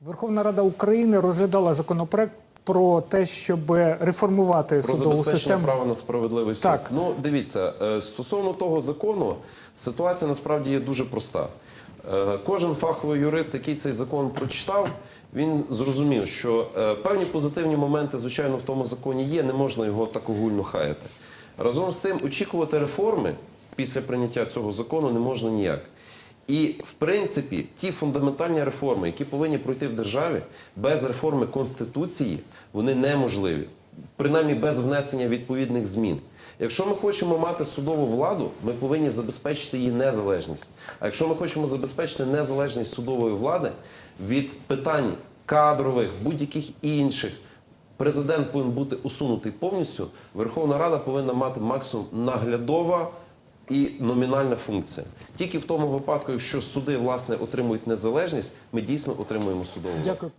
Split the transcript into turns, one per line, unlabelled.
Верховна Рада України розглядала законопроект про те, щоб реформувати
Про
судову
забезпечення
систему.
права на справедливий суд.
Так.
Ну, дивіться, е, стосовно того закону, ситуація насправді є дуже проста. Е, Кожен фаховий юрист, який цей закон прочитав, він зрозумів, що е, певні позитивні моменти, звичайно, в тому законі є, не можна його так огульно хаяти. Разом з тим, очікувати реформи після прийняття цього закону не можна ніяк. І в принципі, ті фундаментальні реформи, які повинні пройти в державі, без реформи конституції, вони неможливі, принаймні без внесення відповідних змін. Якщо ми хочемо мати судову владу, ми повинні забезпечити її незалежність. А якщо ми хочемо забезпечити незалежність судової влади від питань кадрових, будь-яких інших, президент повинен бути усунутий повністю. Верховна Рада повинна мати максимум наглядова і номінальна функція. Тільки в тому випадку, якщо суди власне отримують незалежність, ми дійсно отримуємо судову.
Дякую.